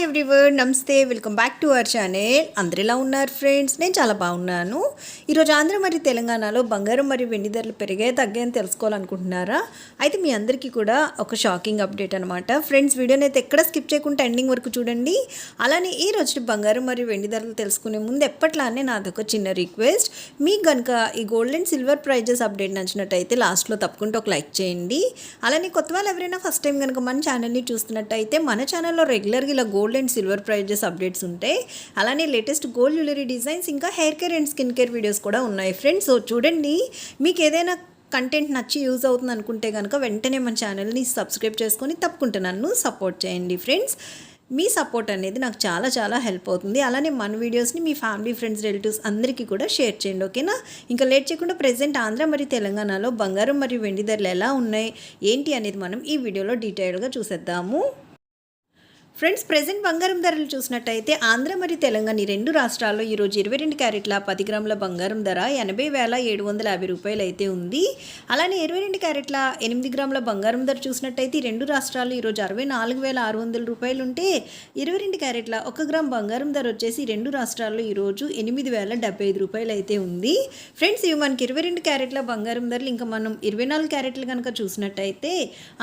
Hi everyone నమస్తే welcome back to our channel అందరిలా ఉన్నారు ఫ్రెండ్స్ నేను చాలా బాగున్నాను. ఈరోజు ఆంధ్ర మరియు తెలంగాణలో బంగారం మరియు వెండి ధరలు పెరిగాయి తగ్గాయని తెలుసుకోవాలనుకుంటున్నారా? అయితే మీ అందరికీ కూడా ఒక షాకింగ్ అప్డేట్ అనమాట ఫ్రెండ్స్ వీడియోని అయితే ఎక్కడ స్కిప్ చేయకుండా ఎండింగ్ వరకు చూడండి. అలానే ఈ రోజు బంగారం మరియు వెండి ధరలు తెలుసుకునే ముందు ఎప్పట్లానే నాదొక చిన్న రిక్వెస్ట్ మీకు కనుక ఈ gold and silver prices update నచ్చినట్టయితే లాస్ట్లో తప్పకుండా ఒక లైక్ చేయండి. అలానే కొత్త వాళ్ళు ఎవరైనా ఫస్ట్ టైం కనుక మన ఛానల్ని చూస్తున్నట్టయితే మన ఛానల్లో రెగ్యులర్గా ఇలా gold and silver prices updates ఉంటాయి అలానే లేటెస్ట్ గోల్డ్ జ్యువెలరీ డిజైన్స్ ఇంకా hair care and skin care videos కూడా ఉన్నాయి ఫ్రెండ్స్ సో చూడండి మీకు ఏదైనా కంటెంట్ నచ్చి యూజ్ అవుతుంది అనుకుంటే కనుక వెంటనే మన ఛానల్ని సబ్స్క్రైబ్ చేసుకొని తప్పకుండా నన్ను సపోర్ట్ చేయండి ఫ్రెండ్స్ మీ సపోర్ట్ అనేది నాకు చాలా చాలా హెల్ప్ అవుతుంది. అలానే మన వీడియోస్ని మీ ఫ్యామిలీ ఫ్రెండ్స్ రిలేటివ్స్ అందరికీ కూడా షేర్ చేయండి ఓకేనా ఇంకా లేట్ చేయకుండా ప్రజెంట్ ఆంధ్ర మరియు తెలంగాణలో బంగారం మరియు వెండి ధరలు ఎలా ఉన్నాయి ఏంటి అనేది మనం ఈ వీడియోలో డీటెయిల్గా చూసేద్దాము. ఫ్రెండ్స్ ప్రజెంట్ బంగారం ధరలు చూసినట్టయితే ఆంధ్ర మరియు తెలంగాణ ఈ రెండు రాష్ట్రాల్లో ఈరోజు ఇరవై రెండు క్యారెట్ల పది గ్రాముల బంగారం ధర ఎనభై వేల ఏడు వందల యాభై రూపాయలు అయితే ఉంది. అలానే ఇరవై రెండు క్యారెట్ల ఎనిమిది గ్రాముల బంగారం ధర చూసినట్టయితే ఈ రెండు రాష్ట్రాల్లో ఈరోజు అరవై నాలుగు వేల ఆరు వందల రూపాయలు ఉంటే ఇరవై రెండు క్యారెట్ల ఒక గ్రామ్ బంగారం ధర వచ్చేసి రెండు రాష్ట్రాల్లో ఈరోజు ఎనిమిది వేల డెబ్బై ఐదు రూపాయలు అయితే ఉంది. ఫ్రెండ్స్ ఇవి మనకి ఇరవై రెండు క్యారెట్ల బంగారం ధరలు. ఇంకా మనం ఇరవై నాలుగు క్యారెట్లు కనుక చూసినట్టయితే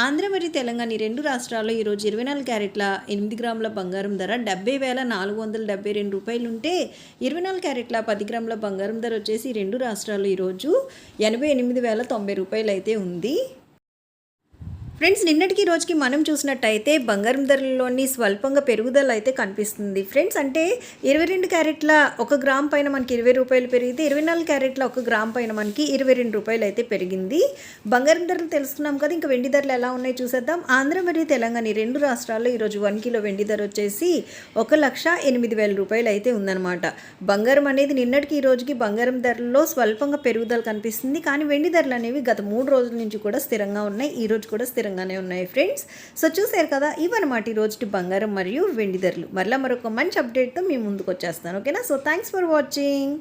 ఆంధ్ర మరియు తెలంగాణ ఈ రెండు రాష్ట్రాల్లో ఈరోజు ఇరవై నాలుగు క్యారెట్ల ఎనిమిది ఎనిమిది గ్రాముల బంగారం ధర డెబ్బై వేల నాలుగు వందల డెబ్బై రెండు రూపాయలు ఉంటే ఇరవై నాలుగు క్యారెట్ల పది గ్రాముల బంగారం ధర వచ్చేసి రెండు రాష్ట్రాలు ఈరోజు ఎనభై ఎనిమిది వేల తొంభై రూపాయలు అయితే ఉంది. ఫ్రెండ్స్ నిన్నటికి రోజుకి మనం చూసినట్టయితే బంగారం ధరల్లోని స్వల్పంగా పెరుగుదల అయితే కనిపిస్తుంది. ఫ్రెండ్స్ అంటే ఇరవై రెండు క్యారెట్ల ఒక గ్రామ్ పైన మనకి ఇరవై రూపాయలు పెరిగితే ఇరవై నాలుగు క్యారెట్ల ఒక గ్రామ్ పైన మనకి ఇరవై రెండు రూపాయలు అయితే పెరిగింది. బంగారం ధరలు తెలుసుకున్నాం కదా ఇంకా వెండి ధరలు ఎలా ఉన్నాయో చూసేద్దాం. ఆంధ్ర మరియు తెలంగాణ రెండు రాష్ట్రాల్లో ఈరోజు వన్ కిలో వెండి ధర వచ్చేసి ఒక లక్ష ఎనిమిది వేల రూపాయలు అయితే ఉందన్నమాట. బంగారం అనేది నిన్నటికి ఈ రోజుకి బంగారం ధరల్లో స్వల్పంగా పెరుగుదల కనిపిస్తుంది. కానీ వెండి ధరలు అనేవి గత మూడు రోజుల నుంచి కూడా స్థిరంగా ఉన్నాయి. ఈ రోజు కూడా స్థిరంగానే ఉన్నాయి ఫ్రెండ్స్. సో చూసారు కదా ఇవన్నమాట ఈ రోజు బంగారం మరియు వెండి ధరలు. మరలా మరొక మంచి అప్డేట్తో మీ ముందుకు వచ్చేస్తాను ఓకేనా? So thanks for watching.